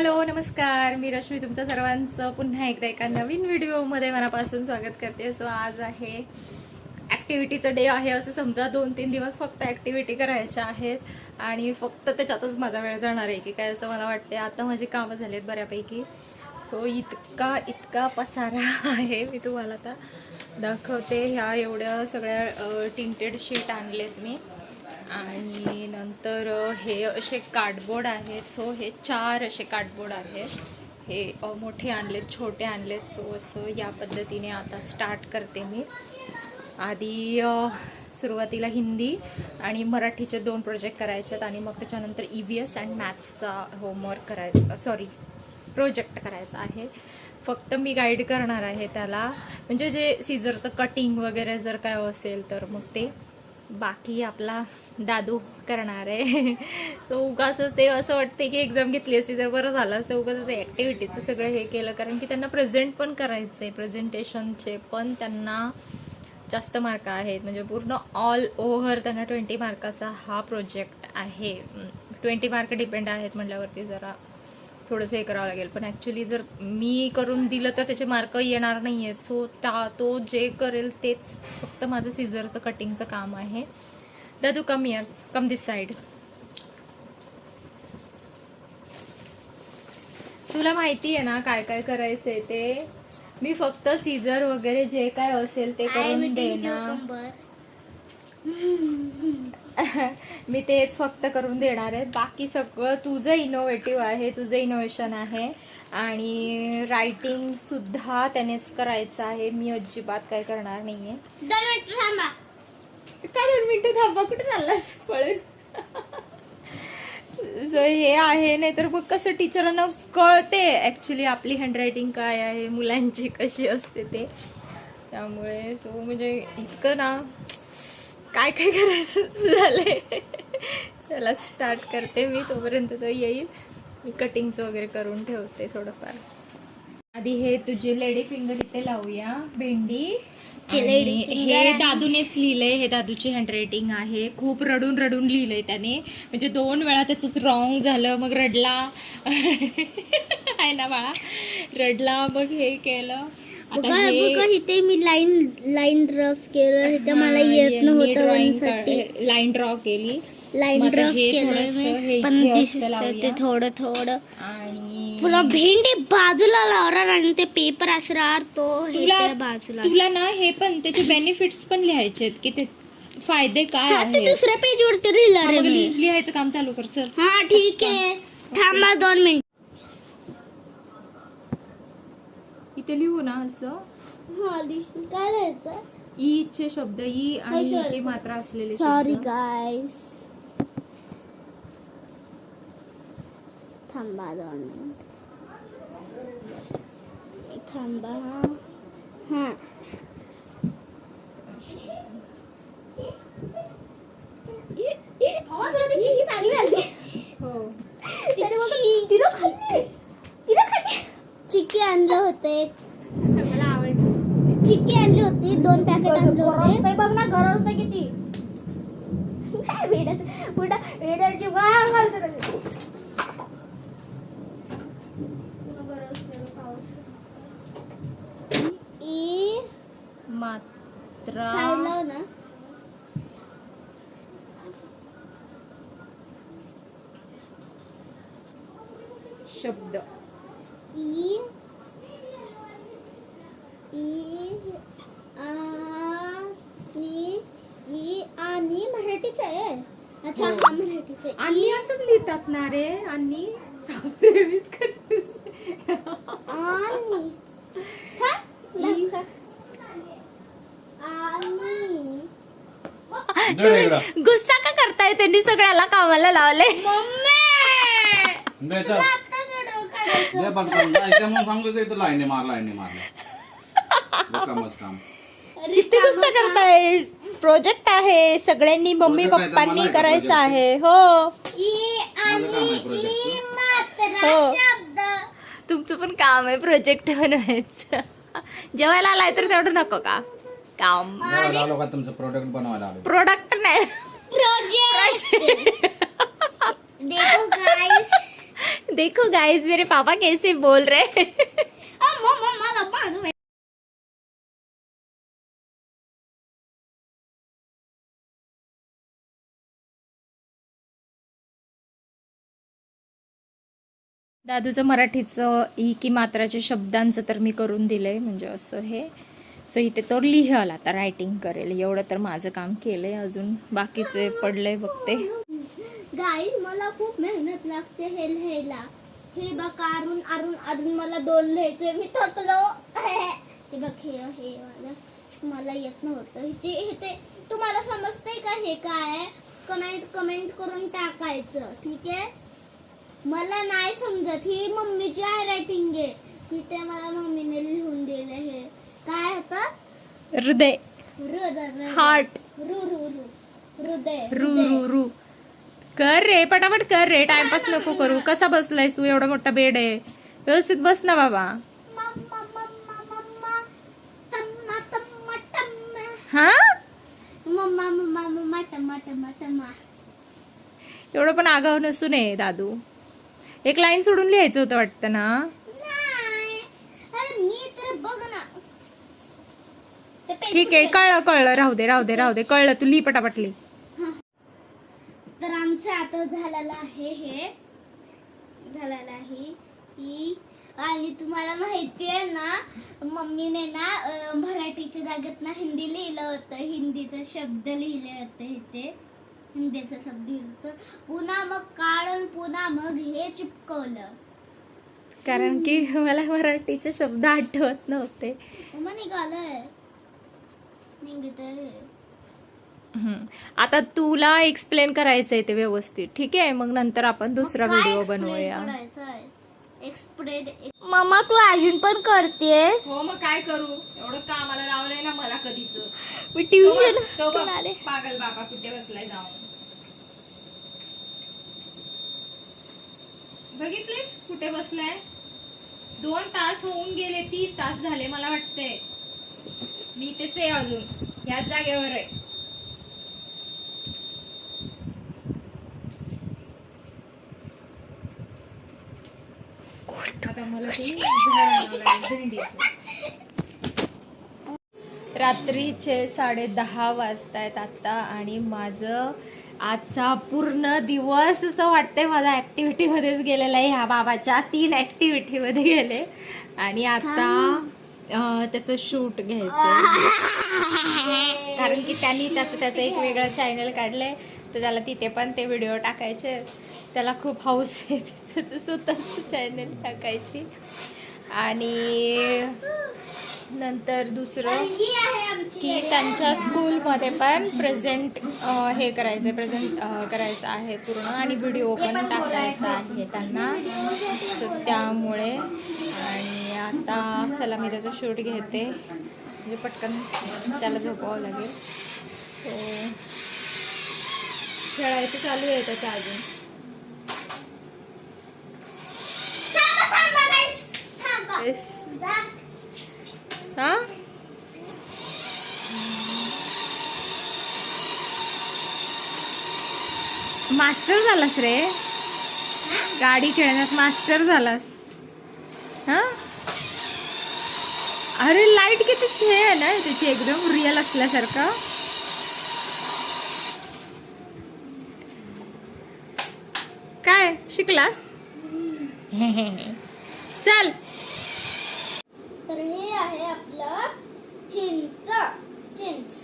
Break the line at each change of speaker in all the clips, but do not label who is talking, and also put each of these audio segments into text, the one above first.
Hello नमस्कार. मी रश्मी तुमच्या सर्वांचं पुन्हा एकदा एका नवीन व्हिडिओमध्ये मनापासून स्वागत करते. सो आज आहे ॲक्टिव्हिटीचं डे आहे असं समजा दोन तीन दिवस फक्त ॲक्टिव्हिटी करायच्या आहेत. आणि फक्त त्याच्यातच माझा वेळ जाणार आहे की काय असं मला वाटते आता माझी कामं झाली आहेत बऱ्यापैकी. सो इतका इतका पसारा आहे मी तुम्हाला आता दाखवते. ह्या एवढ्या सगळ्या टिंटेड शीट आणलेत मी. आणि नंतर हे असे कार्डबोर्ड आहेत. सो हे चार असे कार्डबोर्ड आहेत. हे मोठे आणलेत छोटे आणलेत. सो असं या पद्धतीने आता स्टार्ट करते मी. आधी सुरुवातीला हिंदी आणि मराठीचे दोन प्रोजेक्ट करायचे आहेत आणि मग त्याच्यानंतर ई व्ही एस अँड मॅथ्सचा होमवर्क करायचा सॉरी प्रोजेक्ट करायचा आहे. फक्त मी गाईड करणार आहे त्याला. म्हणजे जे सीझरचं कटिंग वगैरे जर काय असेल तर मग ते. बाकी आपला दादू करणार आहे. सो उगाच ते असं वाटते की एक्झाम घेतली असती तर बरं झालं असतं. उगाच ॲक्टिव्हिटीचं सगळं हे केलं. कारण की त्यांना प्रेझेंट पण करायचं आहे प्रेझेंटेशनचे पण त्यांना जास्त मार्क आहेत. म्हणजे पूर्ण ऑल ओव्हर त्यांना ट्वेंटी मार्काचा हा प्रोजेक्ट आहे. ट्वेंटी मार्क डिपेंड आहेत म्हटल्यावरती जरा थोडंसं हे करावं लागेल. पण ॲक्च्युली जर मी करून दिलं तर त्याचे मार्क येणार नाही आहेत सो त्या तो जे करेल तेच फक्त माझं सिझरचं कटिंगचं काम आहे. दादू कम इयर कम दिस साईड तुला माहिती आहे ना काय काय करायचंय ते? मी फक्त सीझर वगैरे जे काय असेल ते करून देणार. मी तेच फक्त करून देणार आहे. बाकी सगळं तुझं इनोव्हेटिव्ह आहे तुझं इनोव्हेशन आहे. आणि रायटिंग सुद्धा त्यानेच करायचं आहे. मी अजिबात काय करणार नाही आहे
दोन मिनिट थांबा.
काय दोन मिनटं थांबा? कुठे चाललास? पळून. So हे आहे नाही तर मग कसं टीचरांना कळते ॲक्च्युली आपली हँडरायटिंग काय आहे मुलांची कशी असते ते. त्यामुळे सो म्हणजे इतकं ना काय काय करायचं झालंय? चला स्टार्ट करते मी तोपर्यंत तो येईल. मी कटिंगचं वगैरे करून ठेवते थोडंफार. आधी हे तुझे लेडी फिंगर इथे लावूया भेंडी. हे. दादूनेच लिहिलंय हे दादूची हँडरायटिंग आहे. खूप रडून रडून लिहिलंय त्याने. म्हणजे दोन वेळा त्याचं रॉंग झालं मग रडला. आहे ना बाळा? रडला मग हे केलं.
बघा बघा इथे मी लाईन लाईन ड्रफ केलं इथे मला येत नव्हतं साठी
लाईन ड्रॉ केली.
लाईन ड्रफ केलं पण दिसत. थोडं थोडं
आणि
पुन्हा भेंडी बाजूला लावणार आणि ते पेपर असणार तो
तुला
बाजूला.
तुला ना हे पण त्याचे बेनिफिट्स पण लिहायचे आहेत की ते फायदे काय आहेत?
दुसऱ्या पेज वरती लिहिलं
लिहायचं काम चालू कर चल.
हा ठीक आहे. थांबा दोन मिनिट.
इथे लिहू ना असं?
काय लिहायचं?
ई चे शब्द ई आणि ते. मात्रा असलेले
सॉरी गाईस थांबा दोन मिनिट. थांबा. हो चिक्की आणलं होते
मला आवडतं
चिक्की आणली होती दोन पॅकेट होते.
बघ ना गरज नाही किती.
काय पुढं घालतो. ई
मात्रा
लाव ना.
शब्द
ई ई आणि ई आणि मराठीच आहे अच्छा
हो.
हा मराठीच आहे
आणि असंच लिहितात ना रे आणि
हा?
गुस्सा का करताय? त्यांनी सगळ्याला कामाला लावले.
लाईनी मार लाईनी मार.
किती गुस्सा करताय? प्रोजेक्ट आहे. सगळ्यांनी मम्मी पप्पांनी करायचं? आहे. हो.
माझं काम आहे
हो.
शब्द
तुमचं पण काम आहे प्रोजेक्ट बनवायचं जेवायला आलाय तर तेवढं नको का काम
बनवायला आलो का तुमचं प्रोडक्ट बनवायला आलो
प्रोडक्ट नाही
प्रोजेक्ट देखो गाइस
देखो गाइस मेरे पापा कैसे बोल रहे दादूचं मराठीचं ई की मात्राच्या शब्दांचं तर मी करून दिलं आहे म्हणजे असं हे. सो इथे तो लिहल आता रायटिंग करेल. एवढं तर माझं काम केलंय अजून. बाकीचे पडलंय बघते.
गाई मला खूप मेहनत लागते हे लिहायला हे बघ अरुण अरुण अरुण मला दोन लिहायचे मी थकलो. हे बघ हे हे मला मला येत नव्हतं. हे हे ते तुम्हाला समजतंय का हे काय? कमेंट कमेंट करून टाकायचं ठीक आहे? मला नाही समजत. ही मम्मीची हाय रायटिंग आहे. तिथे मला मम्मीने लिहून दिलं हे. काय होतं?
हृदय.
हृदय
हार्ट
रु रु रु. हृदय
रू रू रू. कर रे पटापट कर रे. टाइमपास नको करू. कसा बसलायस तू? एवढा मोठा बेड आहे. व्यवस्थित बस ना बाबा.
मम्मा मम्मा मम्मा तम्मा तम्मा तम्मा
हा?
मम्मा मम्मा मम्मा टम्मा टम्मा टम्मा.
एवढं पण आगाव नसू नये दादू. एक लाईन सोडून लिहायचं होतं वाटतं ना?
नाही. अरे मी तर बघ ना. ते page
ठीक आहे कळलं कळलं. राहू दे राहू दे राहू दे. कळलं तू लिही पटापट लिही.
तर आमचं आता झालेलं आहे हे. झालेलं आहे की आणि तुम्हाला माहिती आहे ना मम्मीने ना मराठीच्या जागेत ना हिंदी लिहिलं होतं. हिंदीचा शब्द लिहिले होते इथे. हिंदीचा शब्द होतं पुन्हा मग काढून पुन्हा मग हे चिपकवलं.
कारण की मला मराठीचे शब्द आठवत नव्हते.
मग निघालंय. निघत
हम्म. आता तुला एक्सप्लेन करायचंय ते व्यवस्थित. ठीक आहे? मग नंतर आपण दुसरा व्हिडिओ बनवूया.
एक्सप्रेड मम्मा तू अजून पण करतेस?
हो मग काय करू? एवढं कामाला लावलंय ना मला कधीच.
मी ट्युशन
पागल बाबा कुठे बसलाय जाऊन. बघितलेस कुठे बसलाय? दोन तास होऊन गेले तीन तास झाले मला वाटते मी तेच आहे अजून. ह्याच जागेवर आहे. आता मला ते झाड आणावं लागेल भेंडीचं. रात्रीचे साडे दहा वाजता आहेत आत्ता आणि माझं आजचा पूर्ण दिवस असं वाटतंय माझा ॲक्टिव्हिटीमध्येच गेलेला आहे. ह्या बाबाच्या तीन ॲक्टिव्हिटीमध्ये गेले. आणि आता त्याचं शूट घ्यायचं कारण की त्यांनी त्याचं त्याचं एक वेगळं चॅनल काढलंय. तर त्याला तिथे पण ते व्हिडिओ टाकायचे. त्याला खूप हौस आहे. त्याचं स्वतःचं चॅनल टाकायची. आणि नंतर दुसरं
आहे
की त्यांच्या स्कूलमध्ये पण प्रेझेंट हे करायचं प्रेझेंट करायचं आहे पूर्ण आणि व्हिडिओ पण टाकायचा आहे त्यांना. सो त्यामुळे आणि आता चला मी त्याचं शूट घेते. म्हणजे पटकन त्याला झोपावं लागेल. सो खेळायचं चालू आहे त्याच्या अजून.
थांबा, थांबा, guys. थांबा.
येस
जा.
हा? मास्टर झालास रे. गाडी खेळण्यात मास्टर झालास. हा? अरे लाइट किती छे आहे ना? त्याची एकदम रिअल असल्यासारखं. काय? शिकलास? चल.
आहे आपलं? चिंच चिंच.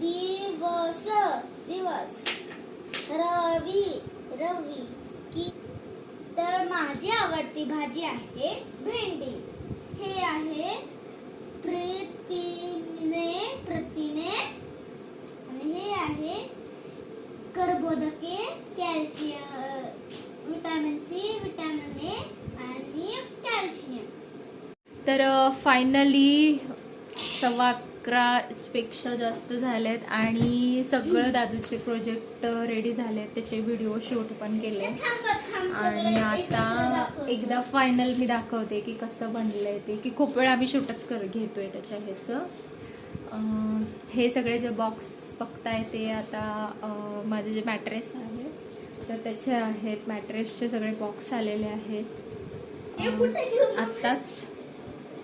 दिवस दिवस. रवी रवी. की तर माझी आवडती भाजी आहे भेंडी. हे आहे प्रेतीने प्रतीने. आणि हे आहे कर्बोदके calcium vitamin C vitamin A आणि कॅल्शियम.
तर फायनली सव्वा अकरापेक्षा जास्त जास्त झालेत आणि सगळं दादूचे प्रोजेक्ट रेडी झालेत. त्याचे व्हिडिओ शूट पण केले आणि आता एकदा फायनल मी दाखवते की कसं बनलं आहे ते की खूप वेळा आम्ही शूटच कर घेतोय त्याच्या ह्याचं. हे सगळे जे बॉक्स बघताय ते आता माझे जे मॅट्रेस आहे तर त्याचे आहेत. मॅट्रेसचे सगळे बॉक्स आलेले आहेत. आत्ताच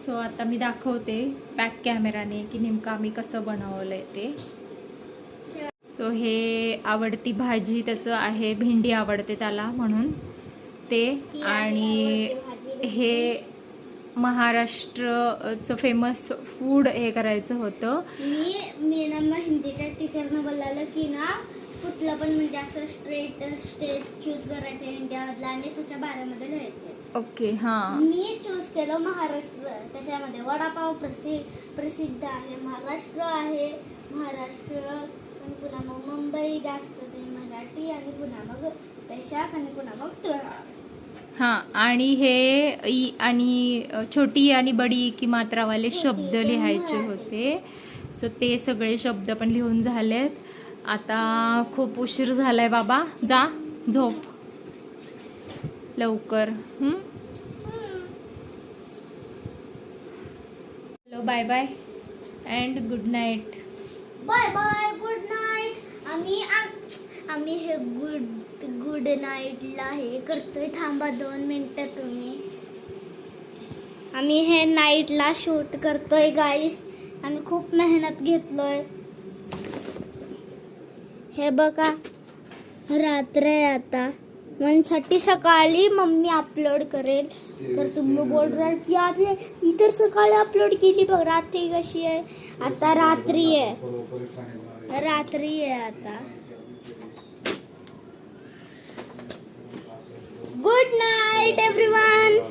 सो आता मी दाखवते बॅक कॅमेराने की नेमकं आम्ही कसं बनवलं आहे ते. सो हे आवडती भाजी त्याचं आहे भेंडी आवडते त्याला म्हणून ते. आणि हे महाराष्ट्रचं फेमस फूड हे करायचं होतं.
मी मी ना हिंदीच्या टीचरनं बोललेलं की ना कुठलं पण म्हणजे असं स्ट्रेट स्टेट चूज करायचं इंडियामधलं आणि त्याच्या बारामध्ये लिहायचं
ओके हां.
मी चूज केलं महाराष्ट्र. त्याच्यामध्ये वडापाव प्रसिद्ध प्रसिद्ध आहे. महाराष्ट्र आहे. महाराष्ट्र आणि पुन्हा मग मुंबई जास्त ते मराठी आणि पुन्हा मग वैशाख आणि पुन्हा मग त्योहार
हां आणि हे ई आणि छोटी आणि बडी की मात्रावाले शब्द लिहायचे. होते. सो ते सगळे शब्द पण लिहून झालेत. आता खूप उशीर झालाय बाबा. जा झोप. लवकर. Hello bye bye and good night
bye bye good night आम्ही आम- आम्ही हे गुड गुड नाईटला हे करतोय. थांबा दोन मिनटं तुम्ही. आम्ही हे नाईटला शूट करतोय गाईस आम्ही खूप मेहनत घेतलोय. हे बघा रात्र आहे आता. म्हणसाठी सकाळी मम्मी अपलोड करेल. तर तुम्ही बोल रहा की आपले ती तर सकाळी अपलोड केली बघ रात्री कशी आहे? आता रात्री आहे. रात्री आहे आता. Good night everyone